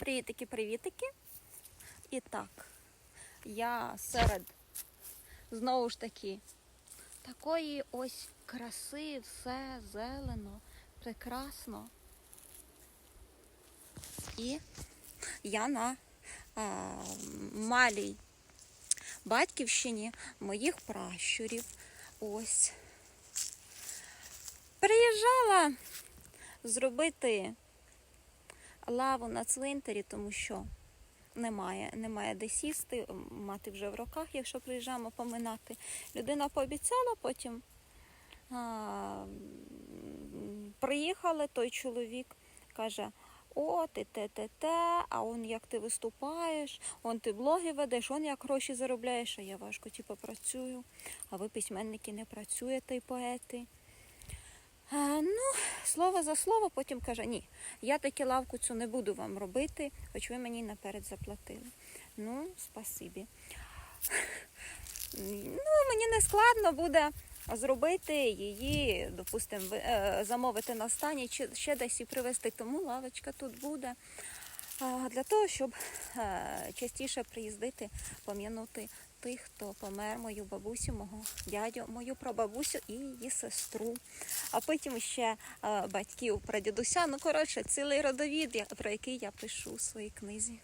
Привітики, привітики. І так, я серед знову ж таки такої ось краси, все зелено, прекрасно. І я на а, малій батьківщині моїх пращурів. Ось. Приїжджала зробити лаву на цвинтарі, тому що немає, немає де сісти, мати вже в руках, якщо приїжджаємо поминати. Людина пообіцяла, потім а, приїхали, той чоловік каже. О, ти те, те, те, а он як ти виступаєш, он ти блоги ведеш, он як гроші заробляєш, а я важко типу, працюю, а ви письменники не працюєте і поети. Слово за слово, потім каже, ні, я таки лавку цю не буду вам робити, хоч ви мені наперед заплатили. Ну, спасибі. Ну, мені не складно буде зробити її, допустимо, замовити на стані чи ще десь і привезти. Тому лавочка тут буде. Для того, щоб е, частіше приїздити, пам'ятати тих, хто помер, мою бабусю, мого дядю, мою прабабусю і її сестру. А потім ще е, батьків прадідуся. Ну, коротше, цілий родовід, про який я пишу у своїй книзі.